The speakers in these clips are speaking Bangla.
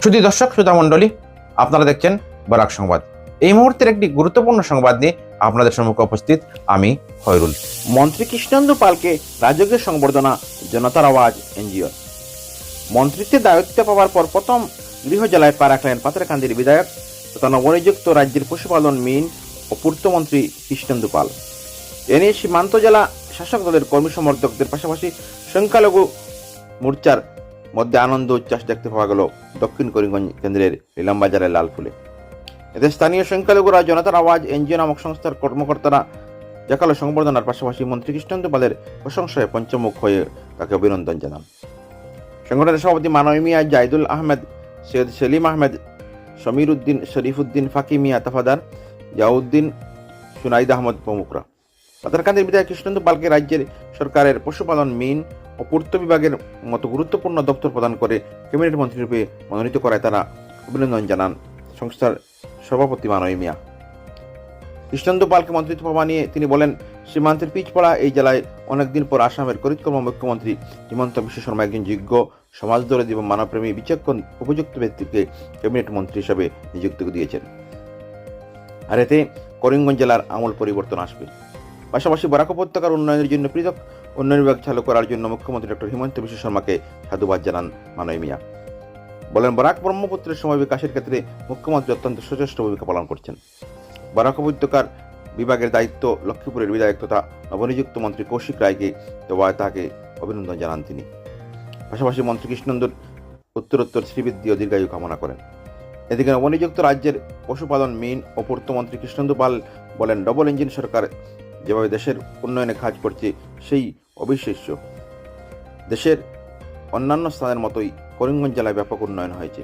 শুধু দর্শক শ্রোতা মণ্ডলী, আপনারা দেখছেন বরাক সংবাদ। এই মুহূর্তের একটি গুরুত্বপূর্ণ সংবাদ নিয়ে আপনাদের সম্মুখে উপস্থিত আমি খয়রুল। মন্ত্রী কৃষ্ণেন্দু পালকে রাজকীয় সংবর্ধনা, জনতার আওয়াজ, এনজিও। মন্ত্রিত্বের দায়িত্ব পাওয়ার পর প্রথম গৃহ জেলায় পা রাখলেন পাথরকান্দির বিধায়ক তথা নবনিযুক্ত রাজ্যের পশুপালন মিন ও পূর্তমন্ত্রী কৃষ্ণেন্দু পাল। এ নিয়ে সীমান্ত জেলা শাসক দলের কর্মী সমর্থকদের পাশাপাশি সংখ্যালঘু মোর্চার মধ্যে আনন্দ উচ্ছ্বাস দেখতে পাওয়া গেল দক্ষিণ করিমগঞ্জ কেন্দ্রের ইলামবাজারের লালফুলে এতে স্থানীয় সংখ্যালঘুরা জনতার আওয়াজ, এনজিও নামক সংস্থার কর্মকর্তারা দেখাল সংবর্ধনার পাশাপাশি মন্ত্রী কৃষ্ণেন্দু পালের প্রশংসায় পঞ্চমুখ হয়ে তাকে অভিনন্দন জানান। সংগঠনের সভাপতি মানবী মিয়া জাইদুল আহমেদ, সৈয়দ সেলিম আহমেদ সমীর উদ্দিন শরীফ উদ্দিন ফাকি মিয়া তাফাদার জাউদ্দিন সুনাইদ আহমদ প্রমুখরা। পাতারকান্দির বিধায়ক কৃষ্ণেন্দু পালকে রাজ্যের সরকারের পশুপালন, মিন পূর্ত বিভাগের মতো গুরুত্বপূর্ণ দপ্তর প্রদান করে ক্যাবিনেট মন্ত্রী রূপে মনোনীত করায় তারা অভিনন্দন জানান সংস্থার সভাপতি মানবী মিয়া। কৃষ্ণেন্দু পালকে মন্ত্রিত্ব পাওয়া নিয়ে তিনি বলেন সীমান্তের পিচপড়া এই জেলায় অনেকদিন পর আসামের করিতকর্ম মুখ্যমন্ত্রী হিমন্ত বিশ্ব শর্মা একজন যোগ্য সমাজদরদী এবং মানবপ্রেমী বিচক্ষণ উপযুক্ত ব্যক্তিকে ক্যাবিনেট মন্ত্রী হিসাবে নিযুক্তি দিয়েছেন। আর এতে করিমগঞ্জ জেলার আমূল পরিবর্তন আসবে। পাশাপাশি বরাক উপত্যকার উন্নয়নের জন্য পৃথক উন্নয়ন বিভাগ চালু করার জন্য মুখ্যমন্ত্রী ডক্টর হিমন্ত বিশ্ব শর্মাকে সাধুবাদ জানান মানবী মিয়া। বলেন, বরাক ব্রহ্মপুত্রের সময় বিকাশের ক্ষেত্রে মুখ্যমন্ত্রী অত্যন্ত সচেষ্ট ভূমিকা পালন করছেন। বরাক উপত্যকার বিভাগের দায়িত্ব লক্ষ্মীপুরের বিধায়ক তথা নবনিযুক্ত মন্ত্রী কৌশিক রায়কে দেওয়ায় তাকে অভিনন্দন জানান তিনি। পাশাপাশি মন্ত্রী কৃষ্ণন্দর উত্তরোত্তর শ্রীবৃদ্ধি ও দীর্ঘায়ু কামনা করেন। এদিকে নবনিযুক্ত রাজ্যের পশুপালন, মিন ও পূর্তমন্ত্রী কৃষ্ণন্দু পাল বলেন ডবল ইঞ্জিন সরকার যেভাবে দেশের উন্নয়নে কাজ করছে, সেই অবিশ্বাস্য। দেশের অন্যান্য স্থানের মতোই করিমগঞ্জ জেলায় ব্যাপক উন্নয়ন হয়েছে।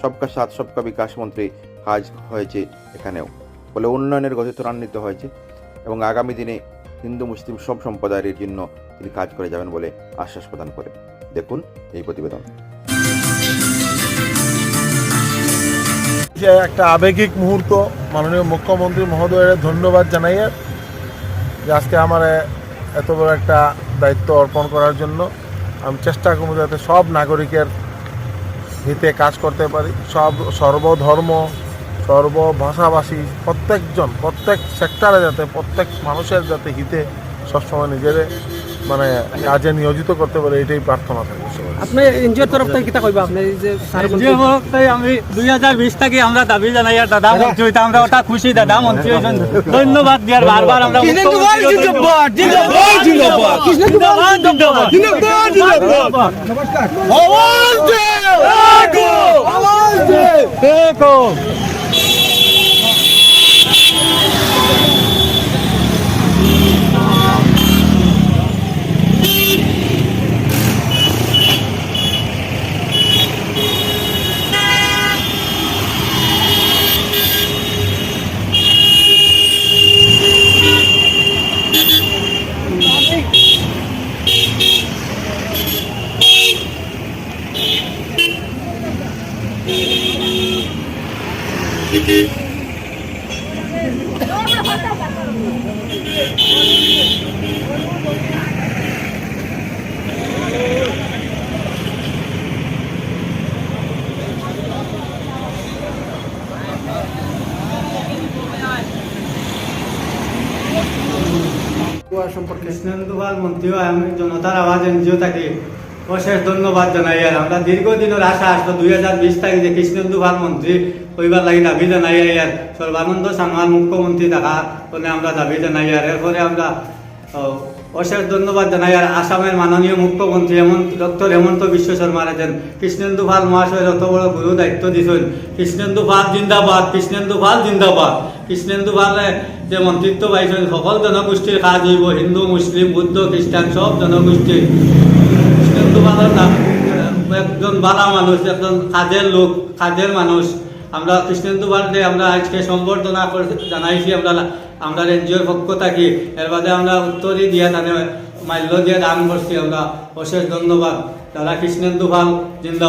সবকা সাথ, সবকা বিকাশ মন্ত্রী কাজ হয়েছে এখানেও। ফলে উন্নয়নের গতি ত্বরান্বিত হয়েছে এবং আগামী দিনে হিন্দু, মুসলিম সব সম্প্রদায়ের জন্য তিনি কাজ করে যাবেন বলে আশ্বাস প্রদান করেন দেখুন এই প্রতিবেদন। একটা আবেগিক মুহূর্ত মাননীয় মুখ্যমন্ত্রী মহোদয়ের ধন্যবাদ জানাইয়ে যে আজকে আমার এত বড় একটা দায়িত্ব অর্পণ করার জন্য আমি চেষ্টা করব যাতে সব নাগরিকের হিতে কাজ করতে পারি। সব সর্বধর্ম, সর্বভাষাভাষী প্রত্যেকজন, প্রত্যেক সেক্টরে যাতে, প্রত্যেক মানুষের যাতে হিতে সবসময় নিজের মানে কাজে নিয়োজিত করতে পারে এটাই প্রার্থনা থাকে আপনি এনজিওর তরফ থেকে কিতা কইবা? আপনি যে বলছেন- যে আমি দুই হাজার বিশ থেকে আমরা দাবি জানাই আর দাদা মন্ত্রী হইতে আমরা ওটা খুশি দাদা মন্ত্রী হয়েছেন ধন্যবাদ দিয়ার বারবার আমরা মুখ্যমন্ত্রীকে ধন্যবাদ। জিন্দাবাদ, জিন্দাবাদ। জিন্দাবাদ, জিন্দাবাদ। দেখো। কৃষ্ণেন্দুপাল মন্ত্রী হয় আমি জনতার আওয়াজ এনজিও থাকি অশেষ ধন্যবাদ জানাই আর আমরা দীর্ঘদিনের আশা আসলো দুই হাজার বিশ তারিখে কৃষ্ণেন্দুপাল মন্ত্রী হইবার লাগি দাবি জানাই আর সর্বানন্দ সানোয়াল মুখ্যমন্ত্রী থাকা বলে আমরা দাবি জানাই আর এরপরে আমরা অশেষ ধন্যবাদ জানাই আর আসামের মাননীয় মুখ্যমন্ত্রী হেমন্ত, ডক্টর হেমন্ত বিশ্ব শর্মা আছেন। কৃষ্ণেন্দু পাল মহাশয়ের অত বড় গুরু দায়িত্ব দিছেন। কৃষ্ণেন্দু পাল জিন্দাবাদ, কৃষ্ণেন্দু পাল জিন্দাবাদ। কৃষ্ণেন্দু পালে যে মন্ত্রিত্ব পাইছেন, সকল জনগোষ্ঠীর কাজ হইব। হিন্দু মুসলিম বুদ্ধ খ্রিস্টান সব জনগোষ্ঠীর কৃষ্ণেন্দু পালের না একজন বালা মানুষ, একজন কাজের লোক, কাজের মানুষ। আমরা কৃষ্ণেন্দু বার্ডে আমরা আজকে সম্বর্ধনা করে জানাইছি, আমরা আমরা এনজিওর পক্ষ থাকি। এর বাদে আমরা উত্তরই দিয়ে তাদের মাল্য দিয়ে দান করছি আমরা। অশেষ ধন্যবাদ। দাদা কৃষ্ণেন্দু ভালো জিন্দা